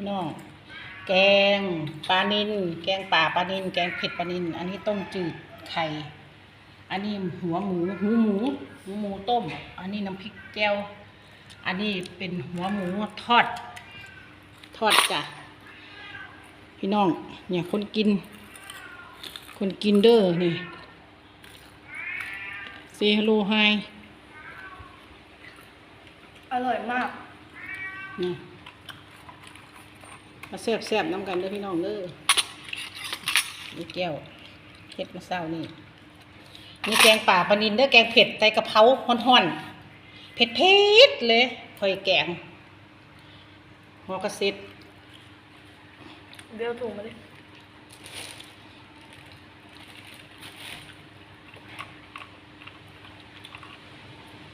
พี่น้องแกงปลานินแกงป่าปลานินแกงเผ็ดปลานินอันนี้ต้มจืดไข่อันนี้หัวหมูหูหมูหูหมูต้ม อันนี้น้ำพริกแก้วอันนี้เป็นหัวหมูทอด ทอดจ้ะพี่น้องเนี่ยคนกิน คนกินเด้อนี่เซฮัลโลไฮอร่อยมากนี่ มาแซ่บๆน้ำกันเด้อพี่น้องเด้อนี่แก้วเผ็ดมาเศร้านี่นี่แกงป่าปลานินเด้อแกงเผ็ดใส่กะเพราห่อนๆเผ็ดเผ็ดๆเลยคอยแกงหัวกระซิดเดี๋ยวถุงมาดิ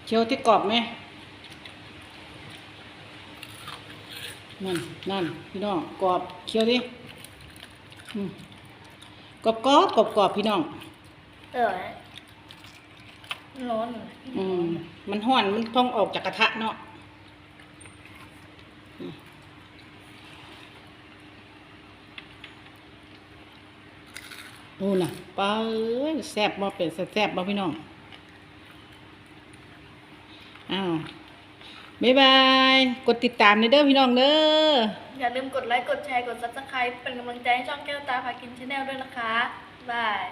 เคี้ยวที่กรอบไหม นั่นนั่นพี่น้องกรอบเคี้ยวดิอืมกรอบกรอบกรอบกรอบพี่น้องอร่อยร้อนอืมมันห้อนมันต้องออกจากกระทะเนาะอืมนู่นน่ะปลาเอ้ยแซ่บบ่เป็ดแซ่บบ่พี่น้องอ้าว บ๊ายบาย กดติดตามในเด้อพี่น้องเด้อ อย่าลืมกดไลค์ กดแชร์ กดซับสไครป์เป็นกำลังใจให้ช่องแก้วตาพากินชาแนลด้วยนะคะบาย